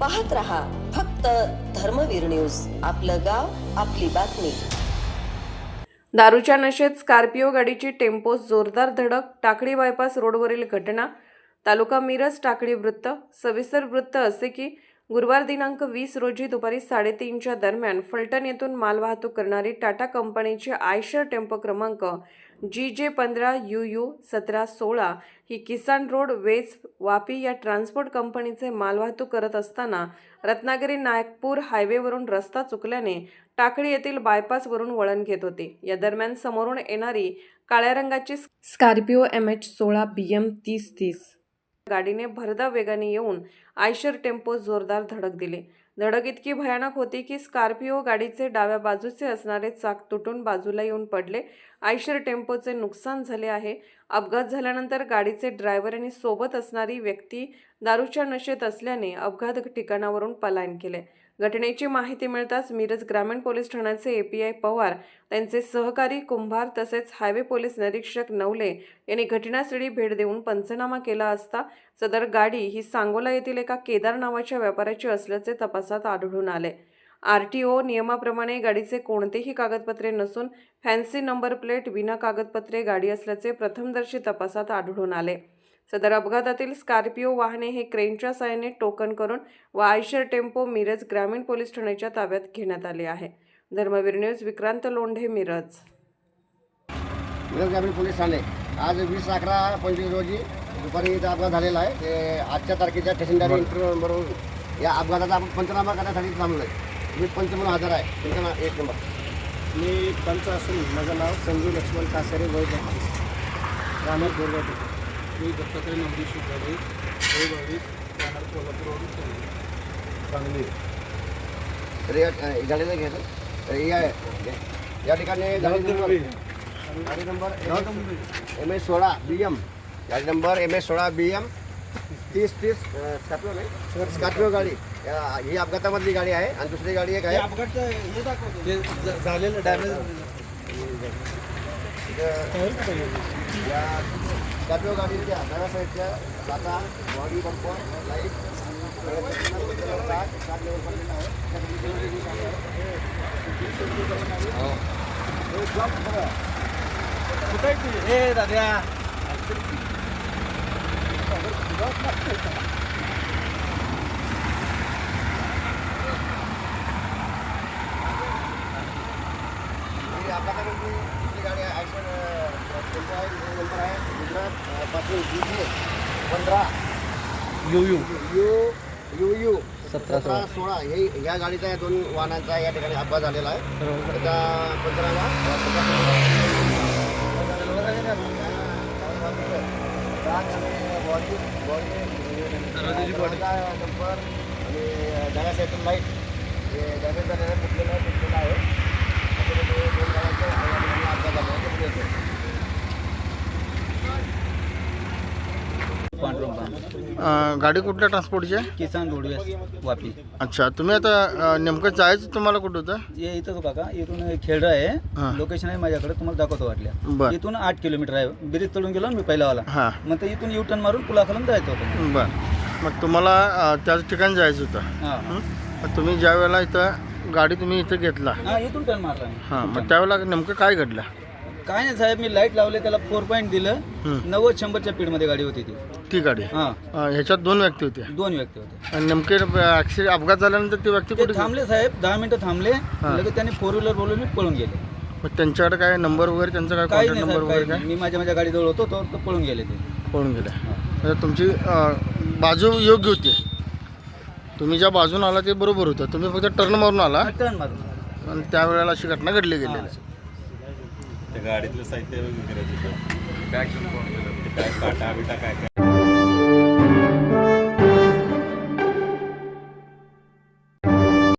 पाहत रहा फक्त धर्मवीर न्यूज. आपलं गाव आपली बातमी. दारूच्या नशेत स्कॉर्पिओ गाडीची टेम्पो जोरदार धडक टाकळी बायपास रोडवरील घटना तालुका मिरज टाकळी वृत्त सविस्तर वृत्त असे की गुरुवार दिनांक वीस रोजी दुपारी साडेतीनच्या दरम्यान फलटण येथून मालवाहतूक करणारी टाटा कंपनीची आयशर टेम्पो क्रमांक जी जे पंधरा यू यू सतरा सोळा ही किसान रोड वेज वापी या ट्रान्सपोर्ट कंपनीचे मालवाहतूक करत असताना रत्नागिरी नागपूर हायवेवरून रस्ता चुकल्याने टाकळी येथील बायपासवरून वळण घेत होते. या दरम्यान समोरून येणारी काळ्या रंगाची स्कॉर्पिओ एम एच सोळा बी एम तीस तीस गाडीने भरधाव वेगाने येऊन आयशर टेम्पो जोरदार धडक दिले. धडक इतकी भयानक होती की स्कॉर्पिओ गाडीचे डाव्या बाजूचे असणारे चाक तुटून बाजूला येऊन पडले. आयशर टेम्पोचे नुकसान झाले आहे. अपघात झाल्यानंतर गाडीचे ड्रायव्हर आणि सोबत असणारी व्यक्ती दारूच्या नशेत असल्याने अपघात ठिकाणावरून पलायन केले. घटनेची माहिती मिळताच मिरज ग्रामीण पोलीस ठाण्याचे एपीआय पवार त्यांचे सहकारी कुंभार तसेच हायवे पोलीस निरीक्षक नवले यांनी घटनास्थळी भेट देऊन पंचनामा केला असता सदर गाडी ही सांगोला येथील एका केदार नावाच्या व्यापाऱ्याची असल्याचे तपासात आढळून आले. आर टी ओ नियमाप्रमाणे गाडीचे कोणतेही कागदपत्रे नसून फॅन्सी नंबर प्लेट विना कागदपत्रे गाडी असल्याचे प्रथमदर्शी तपासात आढळून आले. सदर अपघातातील स्कॉर्पिओ वाहने हे क्रेनच्या साहाय्याने टोकन करून व आयशर टेम्पो मिरज ग्रामीण पोलीस ठाण्याच्या ताब्यात घेण्यात आले आहे. धर्मवीर न्यूज विक्रांत लोंढे मिरज. मिरज ग्रामीण पोलीस ठाणे. आज वीस अकरा पंचवीस रोजी दुपारी इथं अपघात झालेला आहे. ते आजच्या तारखेच्या स्टेशनदारी इंटरव्ह्यू बरोबर या अपघाताचा आपण पंचनामा करण्यासाठी थांबलो आहे मी पंच म्हणून हजर आहे. पंचनामा एक नंबर. मी पंच असून माझं नाव संजू लक्ष्मण कासारे वय बत्तीस राहणार गोरगाव मी दत्तात्रय नवदीश गाडी वय बावीस राहणार कोल्हापूरवरून सांगली तर या गाडीला घ्यायचं तर या या ठिकाणी गाडी नंबर गाडी नंबर एम एस सोळा बी एम गाडी नंबर एम एस सोळा बी एम तीस तीस स्कॉर्पिओ नाही स्कॉर्पिओ गाडी या- ही अपघातामधली गाडी आहे आणि दुसरी गाडी एक आहे अपघात हे ते झालेलं डॅमेज स्कॉर्पिओ गाडीच्या डाव्या साईडच्या लाटा बॉडी बंपर लाइट हे दाद्या. ही अपघातामधली दुसरी गाडी आहे आयशर टेम्पो आहे हे नंबर आहे गुजरात जी पंधरा U U U U U सतरा सोळा. हे या गाडीचा या दोन वाहनांचा या ठिकाणी अपघात झालेला आहे. त्याचा पंधरावा बॉडी बॉडी नंबर आणि साईडून लाइट हे डॅमेज झालेलं आहे फुटलेलं आहे. फुटलेलं आहे. दोन गाड्यांचा अपघात झालेला आहे ते पुढे येतो. पांडुरंग अं, गाडी कुठल्या ट्रान्सपोर्टची आहे? किसान रोडवेज वापी. अच्छा तुम्ही आता अं, नेमकं जायचं तुम्हाला कुठं होतं? हे इथंच काका इथून खेळडा हा. आहे लोकेशन आहे माझ्याकडे तुम्हाला दाखवतो बर. वाटल्या इथून आठ किलोमीटर आहे. ब्रिज चढून गेलो ना मी पहिलावाला. हां. मग ते इथून यू टर्न मारून पुलाखालून जायचं होतं. बरं. मग तुम्हाला अं, त्याच ठिकाणी जायचं होतं. हां. हं? मग तुम्ही ज्या वेळेला इथं गाडी तुम्ही इथं घेतला. हां इथून टर्न मारला मी. हां मग त्यावेळेला नेमकं काय घडलं? काय नाही साहेब मी लाइट लावले त्याला फोर पॉईंट दिलं. नव्वद शंभरच्या स्पीडमध्ये गाडी होती ती. ती गाडी? हां. अं, ह्याच्यात दोन व्यक्ती होत्या? दोन व्यक्ती होते आणि नेमके अपघात झाल्यानंतर ती व्यक्ती ते कुठे? थांबले साहेब दहा मिनिटं थांबले. लगेच त्यांनी फोर व्हीलर बोलून मी पळून गेले. मग त्यांच्याकडे काय नंबर वगैरे त्यांचा काय काही कॉन्टॅक्ट नाही नंबर साहेब वगैरे काही काय? नाही. मी माझ्या माझ्या गाडीजवळ होतो तो तो पळून गेले ते. पळून गेले. म्हणजे तुमची अं, बाजू योग्य होती. तुम्ही ज्या बाजून आला ते बरोबर होतं. तुम्ही फक्त टर्न मारून आला. टर्न मारून आणि त्यावेळेला अशी घटना घडली गेलेली. आहे. त्या गाडीतलं साहित्य कोण गेलं ते काय काटा बिटा काय काय